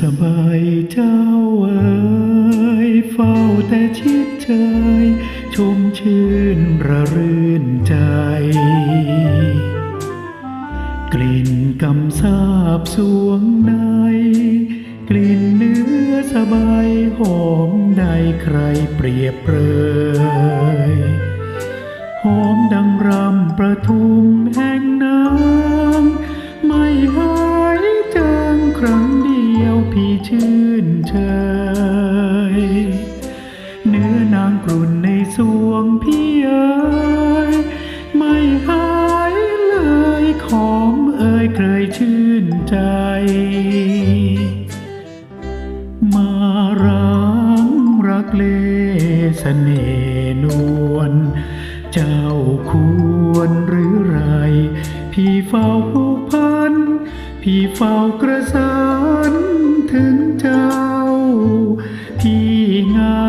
สบายเจ้าเอ๋ยเฝ้าแต่ชิดเชยชมชื่นระรื่นใจ กลิ่นกำสาบสวงใน กลิ่นเนื้อสบายหอมใดใครเปรียบเปรยหอมดังรำประทุม เคยชื่นใจ มารังรักเลสเสน่นวลเจ้าควรหรือไร พี่เฝ้าผูกพัน พี่เฝ้ากระสานถึงเจ้า พี่เหงา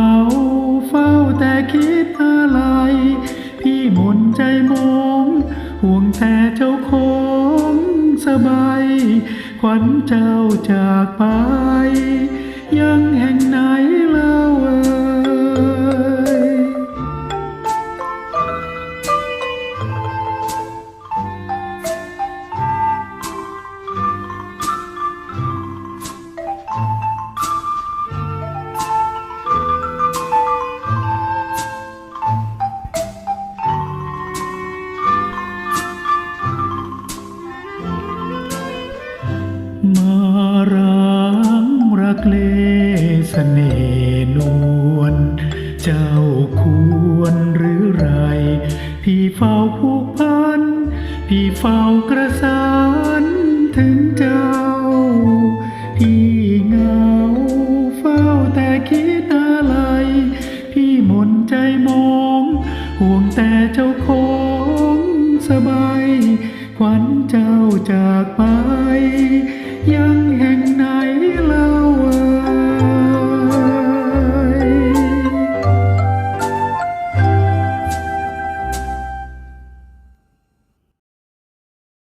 เฝ้าแต่คิดอะไร พี่หมนใจมอง ห่วงแต่เจ้าของ สบายขวัญเจ้าจากไป เจ้าควรหรือไร พี่เฝ้าผูกพัน พี่เฝ้ากระสานถึงเจ้า พี่เหงาเฝ้าแต่คิดอะไร พี่หมนใจมอง ห่วงแต่เจ้าของสบาย ขวัญเจ้าจากไป ยัง